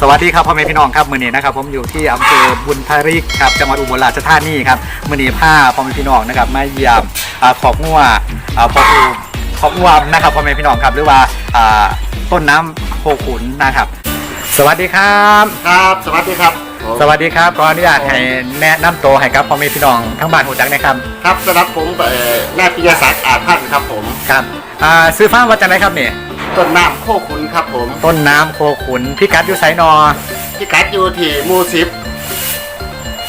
สวัสดีครับพ่อแม่พี่น้องครับมือนี้นะครับผมอยู่ที่อำเภอบุญทริกครับจังหวัดอุบลราชธานีครับมือนี้ผ้าพ่อแม่พี่น้องนะครับมาเยี่ยมอ่าขอบงัวอ่าพออูขอบงัวนะครับพ่อแม่พี่น้องครับหรือว่าอ่าต้นน้ำโคขุนนะครับ สวัสดีครับ ครับสวัสดีครับผมสวัสดีครับขออนุญาตให้แนะนำตัวให้กับพ่อแม่พี่น้องทั้งบ้านหูจักนะครับครับสำหรับผมเอ่อแม่ปิยศักดิ์อาจพันธ์ครับผม ครับอ่าซื้อฟ้ามาจากไหนครับเนี่ยต้นน้ำโคขุนครับผมต้นน้ำโคขุนพิกัดอยู่ไสนอพี่กัดอยู่ที่หมู่สิบ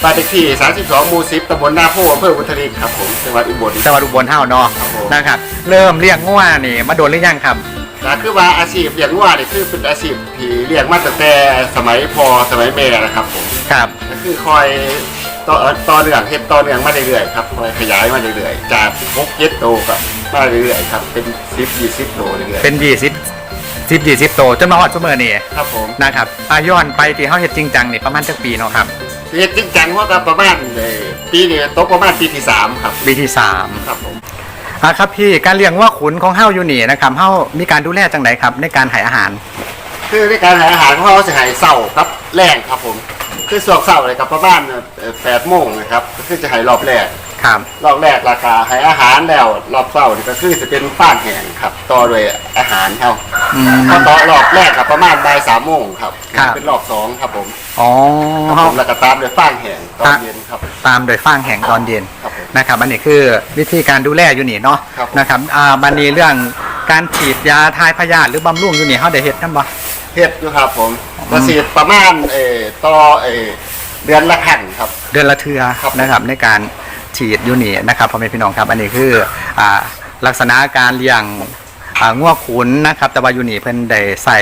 บ้านเลขที่ 32หมู่สิบตำบลนาโพอำเภอบุตริกครับผมจังหวัดอุบล จังหวัดอุบลเฮาเนาะครับผม นะครับ เริ่มเลี้ยงงัวนี่มาโดนหรือยังครับ ก็คือว่าอาชีพเลี้ยงวัวนี่คือเป็นอาชีพที่เลี้ยงมาตั้งแต่สมัยพอสมัยแม่นะครับผมครับ ก็คือคอยต่อต่อเนื่องเฮ็ดต่อเนื่องมาเรื่อยๆครับคอยขยายมาเรื่อยๆจากหกเจ็ดโตกับมาเรื่อยๆครับเป็นสิบยี่สิบโตเรื่อยเป็นยี่สิบสิบยี่สิบโตจนมาฮอดชั่วโมงนี่ๆครับผมนะครับอาย้อนไปที่เขาเฮ็ดจริงจังนี่ประมาณจักปีเนาะครับเฮ็ดจริงจังว่าก็ประมาณเอ่อปีนี้ตกประมาณปีที่สามครับปีที่สามครับผม อะครับพี่การเลี้ยงว่าขุนของเฮาอยู่นี่นะครับเฮามีการดูแลจังไดครับ ในการให้อาหาร คือในการหาอาหารของเขาจะใหายเศร้าครับแรงครับผม คือสวกเศร้าเลยครับประมาณแปดโมงนะครับก็คือจะใหายรอบแรก ครับ รอบแรกราคาให้อาหารแล้วรอบเศร้านี่ก็คือจะเป็นฟ้านแห้งครับ ต่อด้วยอาหารเท่าอืมพอต่อรอบแรกครับประมาณบ่ายสามโมงครับครับ เป็นรอบสองครับผมอ๋อครับเฮาผมแล้วก็ตามด้วยฟ้านแห้งตอนเย็นครับ ตามโดยฟางแห่งตอนเย็นครับผม นะครับอันนี้คือวิธีการดูแลอยู่นี่เนาะครับผม นะครับอ่าบันนี้เรื่องการฉีดยาทายพยาธิหรือบำรุงอยู่นี่เฮาได้เฮ็ดนํบ่ เฮ็ดอยู่ครับผมประสิทธิ์ประมาณเอ่อต่อเอ่อเดือนละครั้งครับ เดือนละเทือครับนะครับในการฉีดอยู่นี่นะครับพ่อแม่พี่น้องครับ อันนี้คืออ่าลักษณะการเลี้ยงอ่างัวขุนนะครับ แต่ว่าอยู่นี่เพิ่นได้ใส่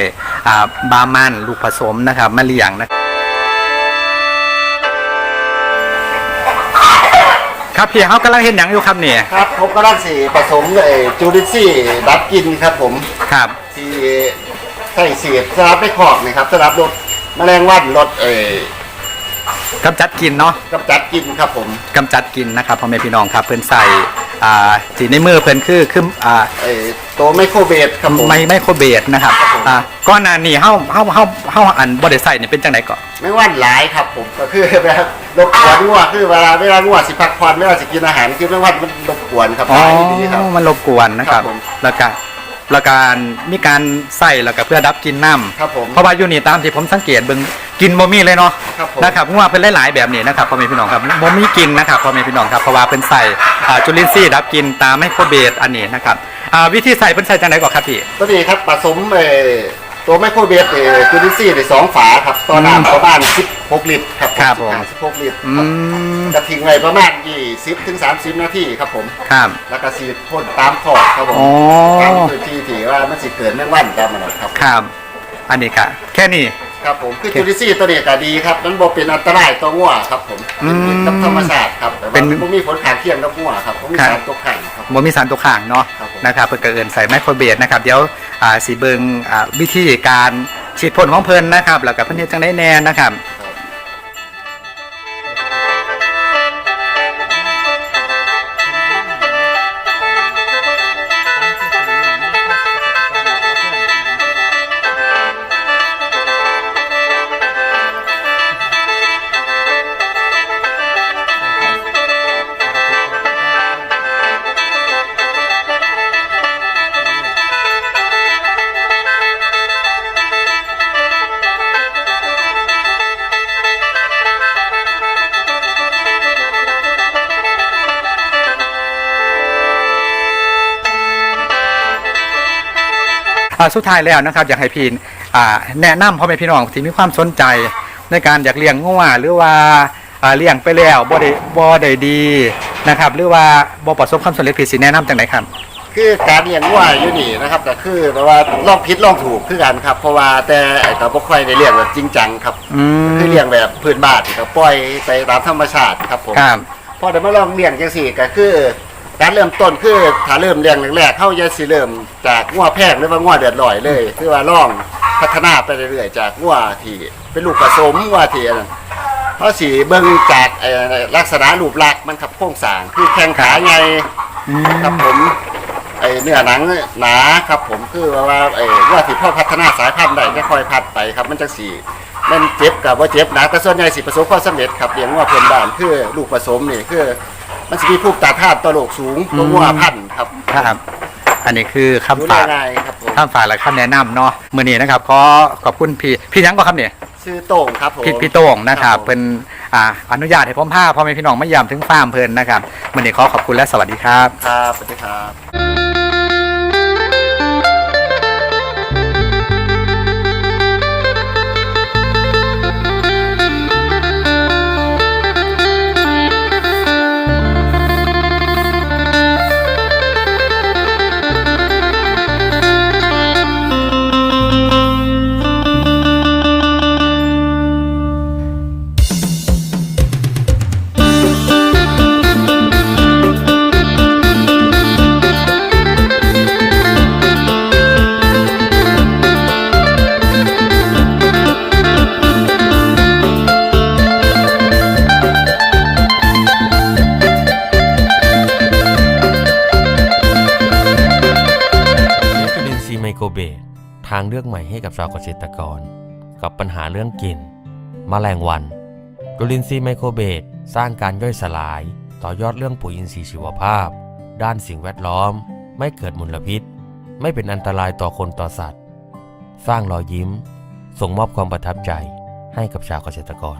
อ่าบามันลูกผสมนะครับมาเลี้ยงนะครับ พี่เขากำลังเห็นหยังอยู่ครับเนี่ยครับผมก็ด้านสีผสมเอ่อจูริซี่ดับกินครับผมครับที่ใส่เสียดสำหรับไม่ขอบนะครับสำหรับรถแมลงวันรถเอ่อกำจัดกลินเนาะ กำจัดกินครับผม กำจัดกลินนะครับพ่อแม่พี่น้องครับเพิ่นใส่ อ่าสีในมือเพิ่นคือคืออ่าเอ่อตัวไมโครเบสครับผม ไม่ไม่โครเบสนะครับครับผม อ่าก้อนหนานี่เฮาเฮาเฮาเฮาอันบ่ได้ใส่นี่เป็นจังไดก่อนไม่ว่านหลายครับผมก็คือแบบรบกวนงัวคือเวลาเวลางัวสิพักผ่อนไม่ว่าสิกินอาหารคือไม่ว่านมันรบกวนครับอ๋อหลายดีครับ มันรบกวนนะครับ ครับผม แล้วก็แล้วการมีการใส่แล้วก็เพื่อดับกลินน้ำ ครับผม เพราะว่าอยู่นี่ตามที่ผมสังเกตเบิ่ง กินบ่มีเลยเนาะครับผมนะครับงัวเป็นหลายๆแบบนี้นะครับพ่อแม่พี่น้องครับบ่มีกินนะครับพ่อแม่พี่น้องครับเพราะว่าเป็นใส่อ่าจุลินทรีย์ดับกลินตามไมโครเบสอันนี้นะครับอ่าวิธีใส่เป็นใส่จังไดก่อนครับพี่ ตัวนี้ครับผสมเอ่อตัวไมโครเบสเอ่อจูริซี่ในสองฝาครับต่อน้ำประมาณ16ลิตรครับครับผม16ลิตรอืมจะทิ้งไว้ประมาณ20ถึง30 นาทีครับผม ครับ แล้วก็สีพ่นตามขอบครับผมอ๋อ ตามพื้นที่ที่ว่ามันสิเกิดแมงวันตามมันนะครับ ครับ อันนี้ค่ะ แค่นี้ ครับผมคือจูริซี่ตัวนี้ก็ดีครับมันบ่เป็นอันตรายต่องัวครับผมอืมเป็นกับธรรมชาติครับแต่เป็ว่านบ่มีผลข้างเคียงกับงัวครับบ่มีครับสารตกค้างครับบ่มีสารตกค้างเนาะครับผมนะครับเพิ่นก็เอิ้นใส่ไมโครเบสนะครับเดี๋ยวอ่าสิเบิ่งอ่าวิธีการฉีดพ่นของเพิ่นนะครับแล้วก็เพิ่นเฮ็ดจังได๋แน่นะครับ สุดท้ายแล้วนะครับ อยากให้พี่อ่าแนะนำพ่อแม่พี่น้องที่มีความสนใจในการอยากเลี้ยงงัวหรือว่าอ่าเลี้ยงไปแล้วบ่ได้บ่ได้ดีนะครับ หรือว่าบ่ประสบความสำเร็จพี่สิแนะนำจังไดครับคือการเลี้ยงงัวอยู่นี่นะครับก็คือแปลว่าลองผิดลองถูกคือกันครับ เพราะว่าแต่ก็บ่ค่อยได้เลี้ยงแบบจริงจังครับอืมคือเลี้ยงแบบพื้นบ้านก็ปล่อยไปตามธรรมชาติครับผมครับพอได้มาลองเลี้ยงจังสี่ก็คือ การเริ่มต้นคือถ้าเริ่มเลี้ยงแรกๆเข้าจะสิเริ่มจากงัวแพงหรือว่างัวเดือดลอยเลย คือว่าล่องพัฒนาไปเรื่อยๆจากงัวที่เป็นลูกผสมงัวที่อันนั้นเขาสีเบิ่งจากลักษณะรูปลักษณ์มันครับโครงสางคือแข้งขาใหญ่อืมครับผมไอเนื้อหนังหนาครับผมคือว่าไอ้ว่าที่พ่อพัฒนาสายพันธุ์ได้จะค่อยพัดไปครับ มันจะสีมันเจ็บกับว่าเจ็บหนะแต่ส่วนใหญ่สิประสบความสำเร็จครับเลี้ยงงัวเพื่อนบ้านคือลูกผสมนี่คือ มันจะมีภูมิต้านทานต่อโรคสูงกว่างัวพันธุ์ครับครับ อันนี้คือดูคำได้ฝากง่ายครับผมคำฝากและคำแนะนำเนาะมือนี้นะครับขอขอบคุณพี่พี่ยังบ่ครับเนี่ย ชื่อโต้งครับผม พี่พี่โต้งนะครับผม เป็นอ่าอนุญาตให้ผมพาพ่อแม่พี่น้องไม่ยามถึงฟาร์มเพลินนะครับมือนี้ขอขอบคุณและสวัสดีครับ ครับสวัสดีครับ ทางเลือกใหม่ให้กับชาวเกษตรกร กับปัญหาเรื่องกลิ่นมแมลงวันจุลินทรีย์ไมโครเบตสร้างการย่อยสลาย ต่อยอดเรื่องปุ๋ยอินทรีย์ชีวภาพ ด้านสิ่งแวดล้อม ไม่เกิดมลพิษ ไม่เป็นอันตรายต่อคนต่อสัตว์ สร้างรอยยิ้ม ส่งมอบความประทับใจให้กับชาวเกษตรกร